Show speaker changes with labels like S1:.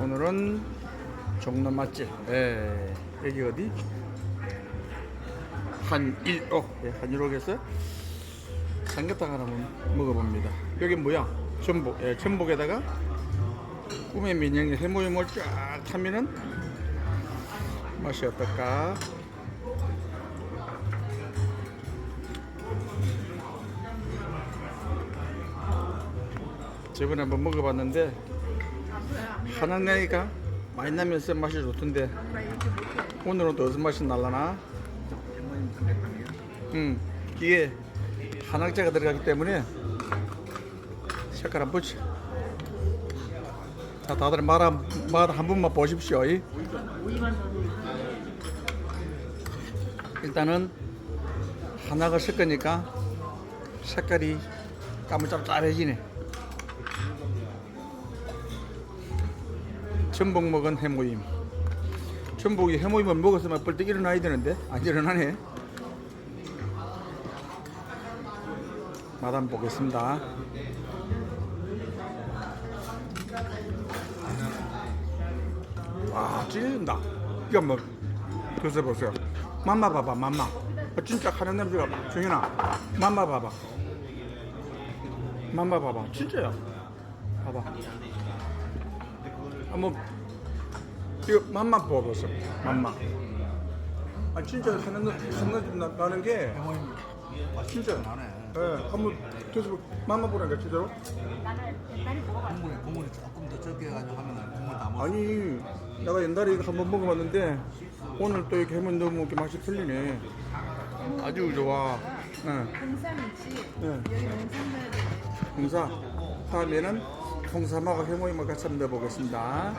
S1: 오늘은 종로 맛집. 예, 여기 어디? 한일옥. 예, 한일옥에서 삼계탕 하나 먹어봅니다. 여기 뭐야? 전복. 예, 전복에다가 꿈의 민영의 해모임을 쫙 타면은 맛이 어떨까? 저번에 한번 먹어봤는데 한약내니까 많이 나면서 맛이 좋던데 오늘은 또 어떤 맛이 날라나? 음 이게 한약재가 들어가기 때문에 색깔 한번 보지 자 다들 맛한 번만 보십시오 이. 일단은 한약을 섞으니까 색깔이 까무잡잡해지네 전복 먹은 해모임. 전복이 해모임을 먹었으면 벌떡 일어나야 되는데 안 일어나네. 맛 한번 보겠습니다. 와 찔린다. 이거 뭐 드셔보세요. 맘마 봐봐 맘마. 아, 진짜 하는 냄새가 정현아. 맘마 봐봐. 맘마 봐봐. 진짜야. 봐봐. 한번 이거 맛만 뽑아보세요. 맛만. 아 진짜 하는 생각 나- 나는 게 진짜
S2: 나네.
S1: 예, 한번 드셔보 맛만 보라니까 진짜로.
S2: 국물에 국물이 조금 더 적게 해가지고 하면 국물 다 먹어.
S1: 아니 내가 옛날에 이거 한번 먹어봤는데 오늘 또 이렇게 하면 너무 이렇게 맛이 틀리네. 아주 좋아. 예.
S3: 공삼이지.
S1: 예.
S3: 여기 공삼 돼.
S1: 홍사. 다음에는 홍삼하고 해모임을 같이 한번 넣어보겠습니다.